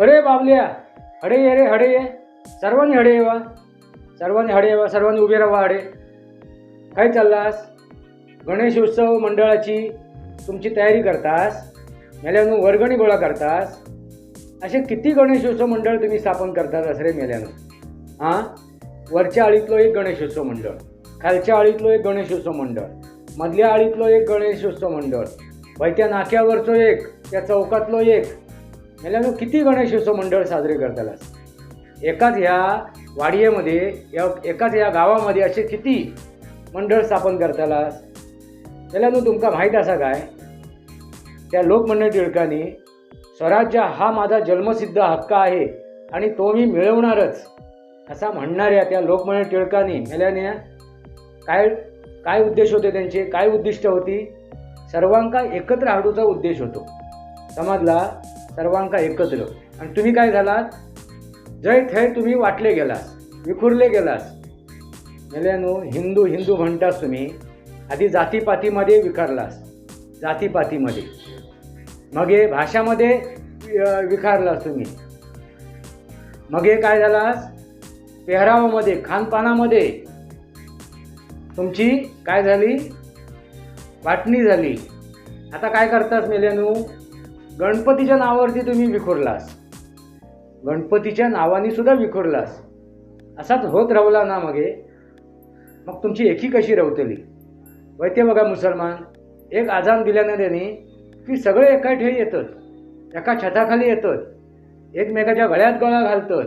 अरे बाबल्या हडे ये रे हडे ये. सर्वांनी हडे येवा. सर्वांनी हडे येवा सर्वांनी उभे राहा हडे. काय चाललास? गणेश उत्सव मंडळाची तुमची तयारी करतास? मेल्यानं वर्गणी गोळा करतास? असे किती गणेशोत्सव मंडळ तुम्ही स्थापन करतात असरे मेल्यानं? हां? वरच्या आळीतलो एक गणेशोत्सव मंडळ खालच्या आळीतलो एक गणेशोत्सव मंडळ मधल्या आळीतलो एक गणेशोत्सव मंडळ वयत्या नाक्यावरचो एक त्या चौकातलो एक मेल्यानं किती गणेशोत्सव मंडळ साजरे करतालास? एकाच ह्या वाडियेमध्ये या एकाच ह्या गावामध्ये असे किती मंडळ स्थापन करतालास? जाल्यार तुमका माहीत असा काय? त्या लोकमंडळ टिळकांनी स्वराज्य हा माझा जन्मसिद्ध हक्क आहे आणि तो मी मिळवणारच असा म्हणणाऱ्या त्या लोकमान्य टिळकांनी मेल्याने काय काय उद्देश होते त्यांचे? काय उद्दिष्ट होती? सर्वांका एकत्र हाडूचा उद्देश होतो. समजला सर्वांका एकत्र. आणि तुम्ही काय झालात? जय थंय तुम्ही वाटले गेलास विखुरले गेलास मेल्यानो हिंदू हिंदू म्हणतास तुम्ही आधी जातीपातीमध्ये विखरलास जातीपातीमध्ये. मगे भाषामध्ये विखारलास तुम्ही. मगे काय झालास? पेहरावामध्ये खानपानामध्ये. तुमची काय झाली? वाटणी झाली. आता काय करतात मेल्यानू? गणपतीच्या नावावरती तुम्ही विखुरलास. गणपतीच्या नावाने सुद्धा विखुरलास. असाच होत राहला ना मगे. मग तुमची एकी कशी रवतली? वैते बघा मुसलमान एक आजान दिल्यानं त्यांनी की सगळे एका ठेवी येतात. एका छताखाली येतात. एकमेकाच्या गळ्यात गळा घालतात.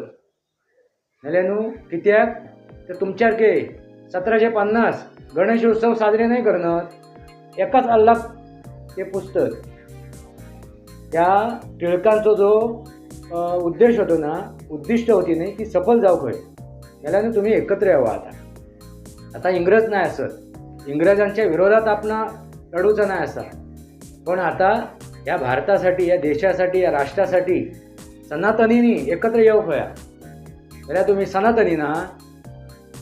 न्हू कित्याक? तर तुमच्यासारखे सतराशे पन्नास गणेशोत्सव साजरे नाही करणार. एकाच अल्लाह ते पुस्तक त्या टिळकांचो जो उद्देश होतो ना उद्दिष्ट होती नाही ती सफल जाऊ खंय याला तुम्ही एकत्र यावं आता. आता इंग्रज नाही असत इंग्रजांच्या विरोधात आपणा लढूचं नाही असा. पण आता या भारतासाठी या देशासाठी या राष्ट्रासाठी सनातनींनी एकत्र येऊ खया जाल्यार तुम्ही सनातनी ना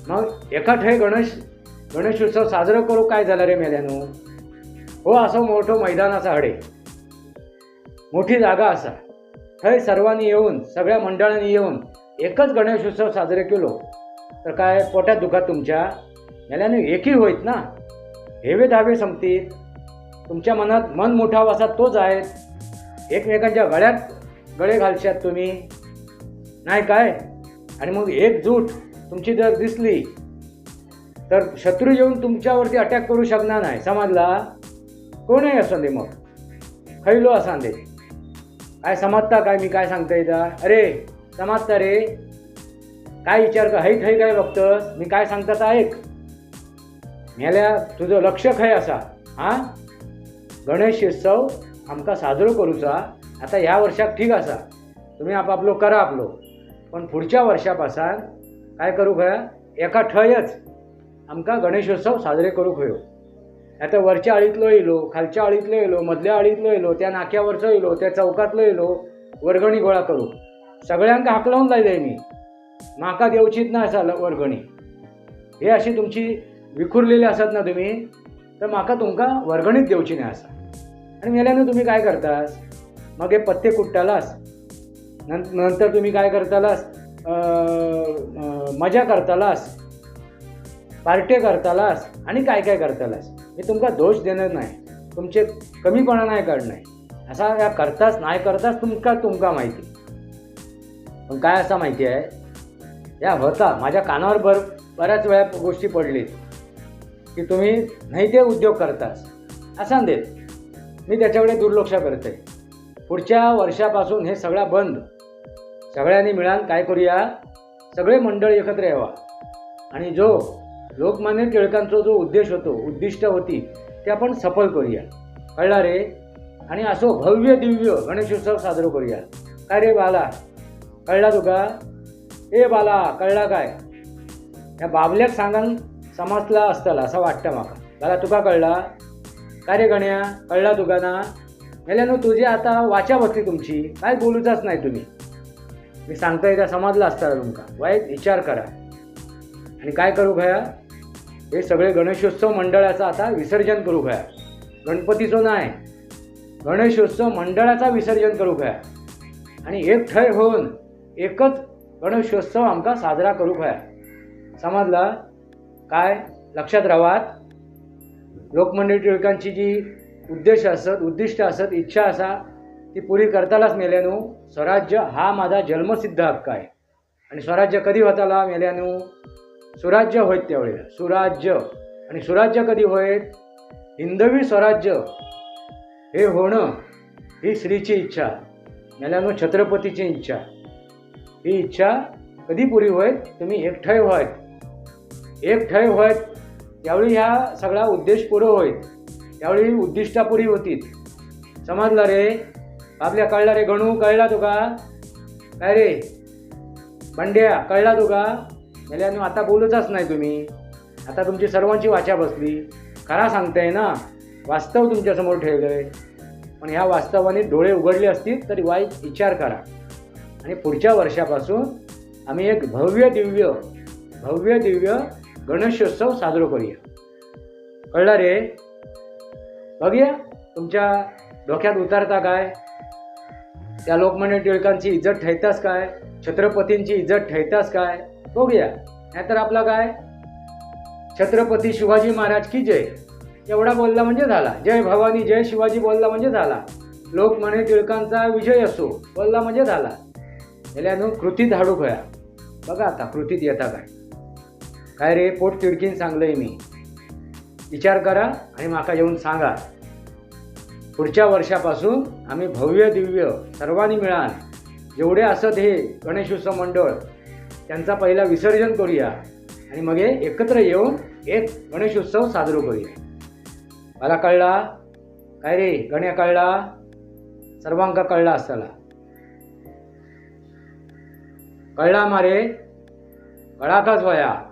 मग एका ठेय गणेश उत्सव साजरो करू काय झालं रे मेल्यानू? हो असो मोठो मैदान आसा हडे. मोठी जागा असा. थंय सर्वांनी येऊन सगळ्या मंडळांनी येऊन एकच गणेशोत्सव साजरे केलो. तर काय पोटात दुखात तुमच्या? मेल्यानं एकही होईत ना? हेवे धावे संपतील. तुमच्या मनात मन मोठा असा तोच आहे. एकमेकांच्या गळ्यात गळे घालशात तुम्ही. नाही काय? आणि मग एकजूट तुमची जर दिसली तर शत्रू येऊन तुमच्यावरती अटॅक करू शकणार नाही. समजला? कोणही असं दे मग? खैलो असा दे काय समजता काय? मी काय सांगता इथं? अरे समजता रे. काय विचार कर? हैत हय काय बघतस मी काय सांगता तर ऐक मेल्या तुझं लक्ष खंय असा? हां? गणेशोत्सव आमकां साजरो करूचा. आता ह्या वर्षाक ठीक आसा तुम्ही आपापलो करा आपलो. पण पुढच्या वर्षापासून काय करू खंय? एका ठयच आमकां गणेशोत्सव साजरे करूक हयो. आता वरच्या आळीतलो येयलो खालच्या आळीतलो येयलो मधल्या आळीतलो येयलो त्या नाक्यावरचो येयलो त्या चौकातलो येयलो वर्गणी गोळा करू. सगळ्यांक हाकलावून लायलंय मी. म्हाका देवचीत ना आसा वर्गणी. हे अशी तुमची विखुरलेली आसात ना तुम्ही तर म्हाका तुमकां वर्गणीत देवची नाही आसा आणि मेल्यानं तुम्ही काय करतास? मग हे पत्ते कुट्टालास. नंतर तुम्ही काय करतालास? मजा करतालास. पार्टे करतालास आणि काय काय करतालास? मी तुमकां दोष देणार नाही. तुमचे कमीपणा नाही काढणार. असा या करताच नाही करताच तुमका तुमका माहिती. पण काय असा माहिती आहे? या होता माझ्या कानावर भर बऱ्याच वेळा गोष्टी पडलीत की तुम्ही नाही ते उद्योग करतास. असा देत. मी त्याच्याकडे दुर्लक्ष करते. पुढच्या वर्षापासून हे सगळा बंद. सगळ्यांनी मिळान काय करूया? सगळे मंडळ एकत्र यावा. आणि जो लोकमान्य टिळकांचा जो उद्देश होतो उद्दिष्ट होती ते आपण सफल करूया. कळला रे? आणि असो भव्य दिव्य गणेशोत्सव साजरो करूया. काय रे बाला? कळला तुका? ए बाला कळला काय? या बाबल्याक सांगान समजला असतला असं वाटतं म्हाका बाला तुका कळला? काय रे गण्या? कळला तुका ना? गेल्या न्हू तुझी आता वाचा बसली तुमची. काय बोलूचाच नाही तुम्ही. मी सांगता येता समजला असताना तुमका. वाईट विचार करा. आणि काय करू खया हे सगळे गणेशोत्सव मंडळाचं आता विसर्जन करू खया गणपतीचं नाही गणेशोत्सव मंडळाचा विसर्जन करू खया आणि एक एकठांय होऊन एकच गणेशोत्सव आमकां साजरा करूंक जाय समजला? काय? लक्षात रावात लोकमंडळ टिळकांची जी उद्देश असत उद्दिष्ट असत इच्छा असा ती पुरी करतालाच मेल्यानू स्वराज्य हा माझा जन्मसिद्ध हक्क आहे. आणि स्वराज्य कधी होताला मेल्यानू? सुराज्य होईत त्यावेळेला सुराज्य आणि सुराज्य कधी होईत हिंदवी स्वराज्य. हे होणं ही स्त्रीची इच्छा. मेल्यानू छत्रपतीची इच्छा. ही इच्छा कधी पुरी होईत तुम्ही एकठाय व्हायत एकठाय व्हायत त्यावेळी ह्या सगळा उद्देश पुरं होईत त्यावेळी उद्दिष्टा पुरी समजला रे? आपल्या कळला रे गणू? कळला तुका? काय रे? बंड्या कळला तुका? मेल्यानू आता बोलतच नाही तुम्ही. आता तुमची सर्वांची वाचा बसली. खरा सांगताय ना वास्तव तुमच्यासमोर ठेवलंय. पण ह्या वास्तवाने डोळे उघडले असतील तरी वाईट विचार करा. आणि पुढच्या वर्षापासून आम्ही एक भव्य दिव्य भव्य दिव्य गणेशोत्सव साजरा करूया. कळलं रे? बघूया तुमच्या डोक्यात उतरता काय? त्या लोकमान्य टिळकांची इज्जत ठेवतास काय? छत्रपतींची इज्जत ठेवतास काय? बघूया. नाहीतर आपला काय? छत्रपती शिवाजी महाराज की जय? एवढा बोलला म्हणजे झाला. जय भवानी जय शिवाजी बोलला म्हणजे झाला. लोक म्हणे टिळकांचा विजय असो बोलला म्हणजे झाला. गेल्यानं कृतीत हाडू खया. बघा आता कृतीत येता काय. काय रे पोट तिडकीन सांगलंय मी. विचार करा आणि माका येऊन सांगा. पुढच्या वर्षापासून आम्ही भव्य दिव्य सर्वांनी मिळान जेवढे असत हे गणेशोत्सव मंडळ त्यांचा पहिला विसर्जन करूया. आणि मग एकत्र येऊन एक गणेशोत्सव साजरा करूया. मला कळला? काय रे? गण्या कळला? सर्वांका कळला असताला. कळला मारे? कळाकाच वया.